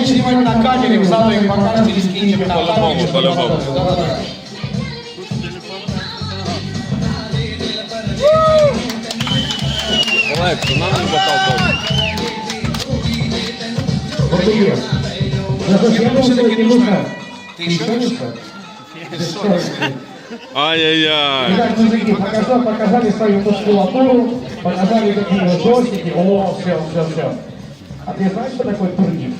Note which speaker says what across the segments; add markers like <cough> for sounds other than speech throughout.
Speaker 1: можете снимать на камере, в залу их покажете или скинете в
Speaker 2: По-любому, по-любому. Олег, то нам не тоже.
Speaker 1: Вот и есть. Я думаю, не нужно. Ты еще не
Speaker 2: Ай-яй-яй.
Speaker 1: Итак, мужики, показали, показали свою мускулатуру, показали какие вот джойстики. О, все, все, все. А ты знаешь, что такое турнир?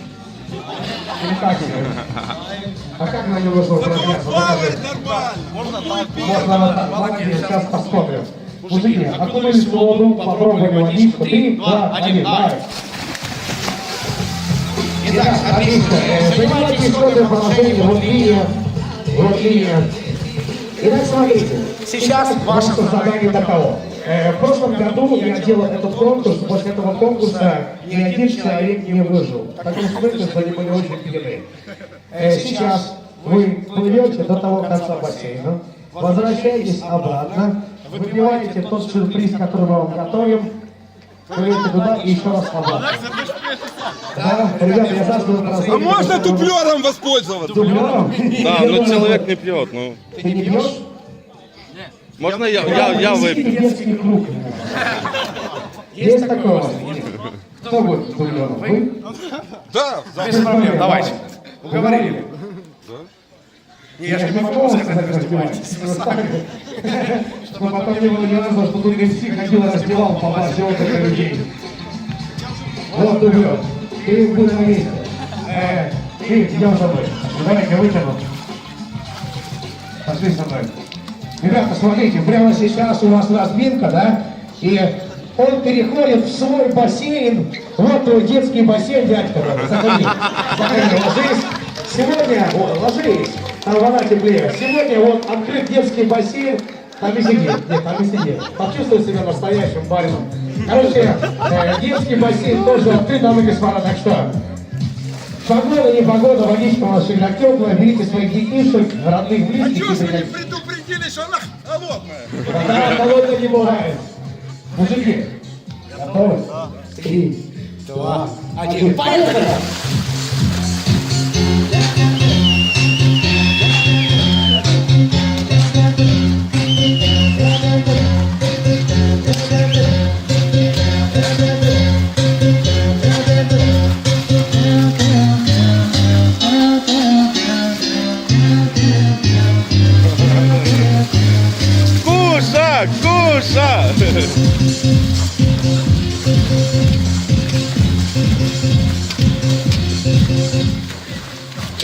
Speaker 1: А как на него нужно упражняться? Покажи. Можно вот так. Молодец, сейчас посмотрим. Мужики, окунулись в воду, попробовали водичку. Три, два, один, давай. Итак, отлично. Э, Занимайте исходное положение, вот линия, вот линия. Итак, смотрите, сейчас ваше задание таково. Э, В прошлом году я делал этот конкурс, после этого конкурса ни один человек не выжил. Смысле, что они были очень пьяны. Э, Сейчас вы плывете до того конца бассейна, возвращаетесь обратно, выпиваете тот сюрприз, который мы вам готовим, плывете туда и еще раз обратно. Да, ребята, я знаю, что вы
Speaker 3: А можно дублером воспользоваться?
Speaker 1: Дублером?
Speaker 2: Да, ну человек не пьет, ну.
Speaker 1: Ты не пьешь?
Speaker 2: Можно я, я, я выпью?
Speaker 1: Детский клуб. Есть такое у вас? Нет. Кто будет? Вы?
Speaker 3: Да,
Speaker 1: Без проблем, давайте. Уговорили? Не, я же не могу сказать, раздевайтесь. Чтобы потом не было нюанса, что тут МС ходил и раздевал по базе отдыха людей. Вот дублер. Ты будешь на месте. Э, Ты, идем за мной. Давай-ка вытяну. Пошли со мной. Ребята, смотрите, прямо сейчас у нас разминка, да? И он переходит в свой бассейн. Вот твой детский бассейн, дядька. Заходи. Заходи, ложись. Сегодня, вот, ложись. Там вода теплее. Сегодня вот открыт детский бассейн. Там и сиди. Нет, там и сиди. Почувствуй себя настоящим барином. Короче, э, детский бассейн тоже открыт, дамы и господа. Так что, погода, не погода, водичка у нас всегда теплая. Берите своих детишек, родных, близких. И приходите.
Speaker 3: Предупредили, что она холодная?
Speaker 1: Да, холодно не бывает. Мужики, готовы? Три, два, один. Поехали!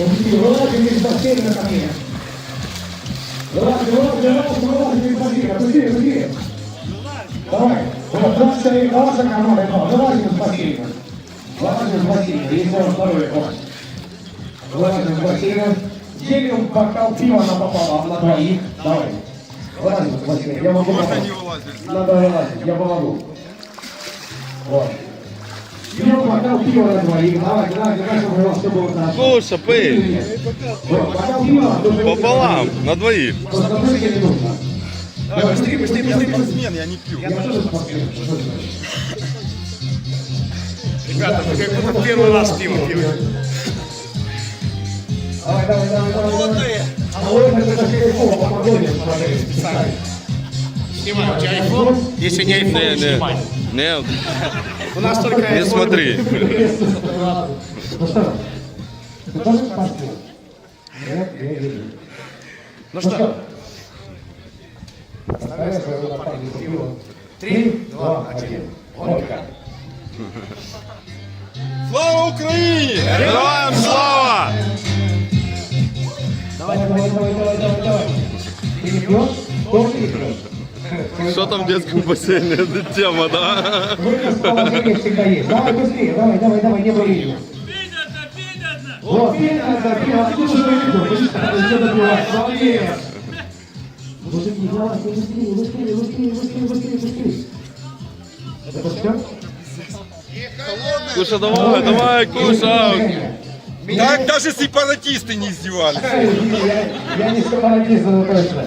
Speaker 1: Вылазим из бассейна ко мне. Вылазим, вылазим, вылазим, вылазим из бассейна. Быстрее, быстрее. Давай. Вот, 20 ваша команда, но вылазим из бассейна. Вылазим из бассейна, если он второй хочет. Вылазим из бассейна. Делим бокал пива напополам на двоих. Давай. Вылазим из бассейна. Я могу помочь. Надо вылазить, я помогу. Вот. Делим бокал пива на двоих. Давай, давай, давай, чтобы у вас все было хорошо.
Speaker 2: Куша, пей. Пополам, на двоих.
Speaker 1: Забыть не нужно. Давай, быстрее, быстрее, быстрее.
Speaker 3: Спортсмен, я не пью.
Speaker 1: Я тоже?
Speaker 4: Ребята, вы как будто первый раз пиво пьете.
Speaker 1: Давай, давай, давай, давай. давай. А вот это кайфово по погоде смотреть специально.
Speaker 4: Снимай, у тебя айфон? Если не айфон, снимай.
Speaker 2: не, не,
Speaker 4: У нас только
Speaker 2: не смотри.
Speaker 1: Ну что, своего напарника пиво. Три, два, один.
Speaker 3: Слава Украине!
Speaker 2: Героям слава!
Speaker 1: Давай, давай, давай, давай, давай, давай. Ты не пьешь? Тоже не пьешь?
Speaker 2: Что там в детском бассейне? <laughs> Это тема, да?
Speaker 1: Выход положения всегда есть. Давай быстрее, давай, давай, давай, не боись. Вот. Мужики, давай, быстрее, быстрее, быстрее, быстрее, быстрее, быстрее. Это все?
Speaker 2: Куша, давай, давай, куша!
Speaker 3: Так даже сепаратисты не издевались.
Speaker 1: Я, я не сепаратист, это точно.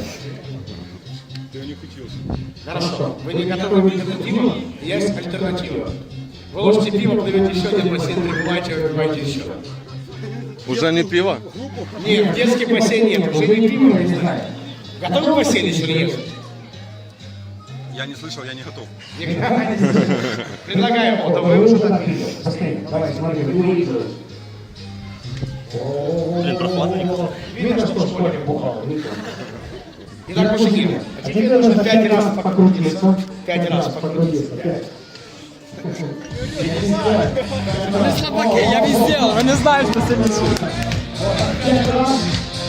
Speaker 4: Хорошо. Вы не готовы выпить это пиво? Есть альтернатива. Вы ложите пиво, плывете еще один бассейн, прибываете, выпиваете еще.
Speaker 2: Уже не пиво?
Speaker 4: Нет, детский бассейн нет, уже не пиво. не знаю. Готовы бассейн еще нет?
Speaker 3: Я не слышал, я не готов.
Speaker 4: Предлагаю, вот
Speaker 1: Вы
Speaker 4: вы
Speaker 1: уже так давай, смотри, вы выиграли. О, Видно, что школьник бухал. И
Speaker 4: на пошли.
Speaker 1: А теперь нужно пять раз покрутиться.
Speaker 4: Пять раз
Speaker 1: покрутиться. Они слабаки,
Speaker 5: я весь сделал, вы не знаете, что сегодня
Speaker 1: Пять раз.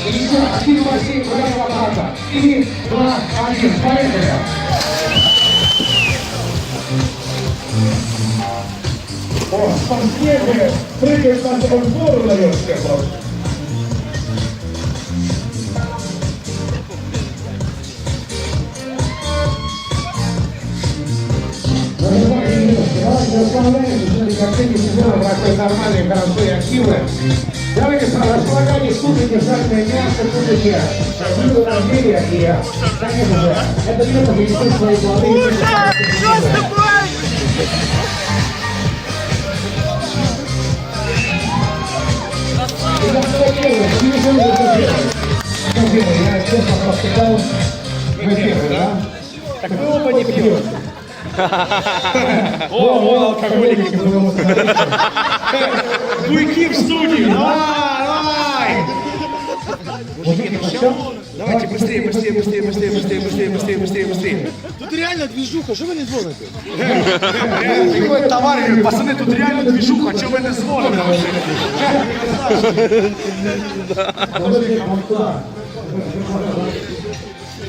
Speaker 1: И еще активно Василий, куда попался. И два, один, поехали. О, последний, прыгаешь на сторону, даешь, как благословляем, что никакие сезоны такой нормальные городской активы. Давайте располагайте кушайте жаркое мясо, кушайте блюдо рождения и, конечно же, это лето принесет свои плоды. Ура! Что с тобой? Я честно просыпал в эфире, да?
Speaker 4: Так мы оба не пьем.
Speaker 1: О, о, алкоголики, потому что...
Speaker 4: Буйки в студию, давай, давай.
Speaker 1: Что?
Speaker 4: Давайте быстрее, быстрее, быстрее, быстрее, быстрее, быстрее, быстрее, быстрее, быстрее.
Speaker 5: Тут реально двіжуха, що ви не дзвоните?
Speaker 4: Какой товарищ, пацаны, тут реально движуха, что вы не звоните?
Speaker 1: Подожди, вот туда.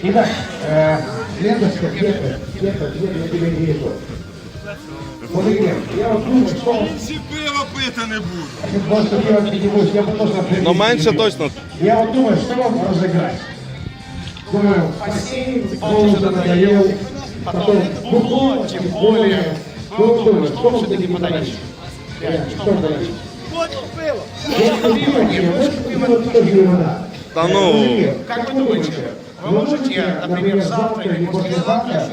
Speaker 1: Итак, э, ленточка, где-то, где-то, где-то я тебя не вижу. Мужики, я вот думаю, что
Speaker 3: Всі пиво пити не буду.
Speaker 1: ты просто делать не будешь, я бы тоже
Speaker 2: меньше точно.
Speaker 1: Я вот думаю, что вам разыграть. Думаю, бассейн, он уже надоел, потом бухло, тем более. Ну, вот думаю, что вам все-таки подарить? Реально, Что подарить? Больше пива нет, больше пива тоже не вода.
Speaker 2: Да ну.
Speaker 1: Мужики,
Speaker 4: Как вы думаете, вы можете, например, завтра или послезавтра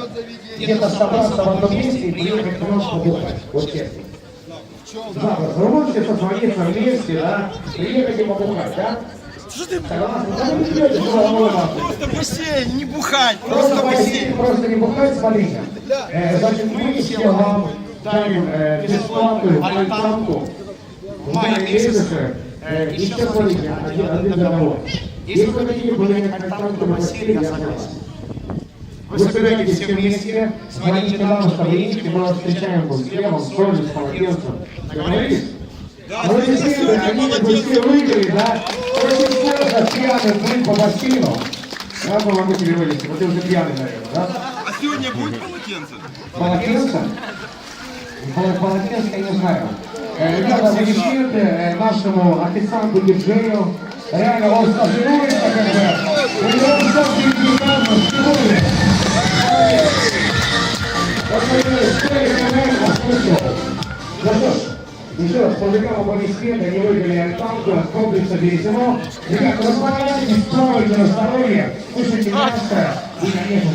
Speaker 1: где-то собраться в одном месте и приехать немножко бухать. Вот честно. Завтра вы можете созвониться вместе, да, приехать и побухать, да? Что ты? Да.
Speaker 3: Просто басейн, не бухать,
Speaker 1: Просто
Speaker 3: просто
Speaker 1: бассейн, просто не бухать, смотрите. Э, значит, мы все вам дарим э, бесплатную альтанку в мае месяце. Э, сейчас смотрите, один, один договор. Если вы хотите гулять альтанку на бассейне, я согласен. Вы собираетесь все вместе, звоните нам, что едете, мы вас встречаем с хлебом, с солью, с полотенцем. Договорились? Ну, действительно, они все выиграли, да? Очень сложно пьяным быть по бассейну. Я бы могу тебе вылезти, вот ты уже пьяный, наверное, да?
Speaker 3: А сьогодні будуть полотенце?
Speaker 1: Полотенце? Пол- Полотенце я не знаю. Э, Ребята, вы э, нашему официанту диджею. Реально, он стажируется, как бы. У него все прекрасно, сегодня. Вот послушал. Ну что ж, еще раз, мужикам аплодисменты, они выиграли альтанку от комплекса Березино. Ребята, располагайтесь, правильное здоровье, кушайте мясо и, конечно,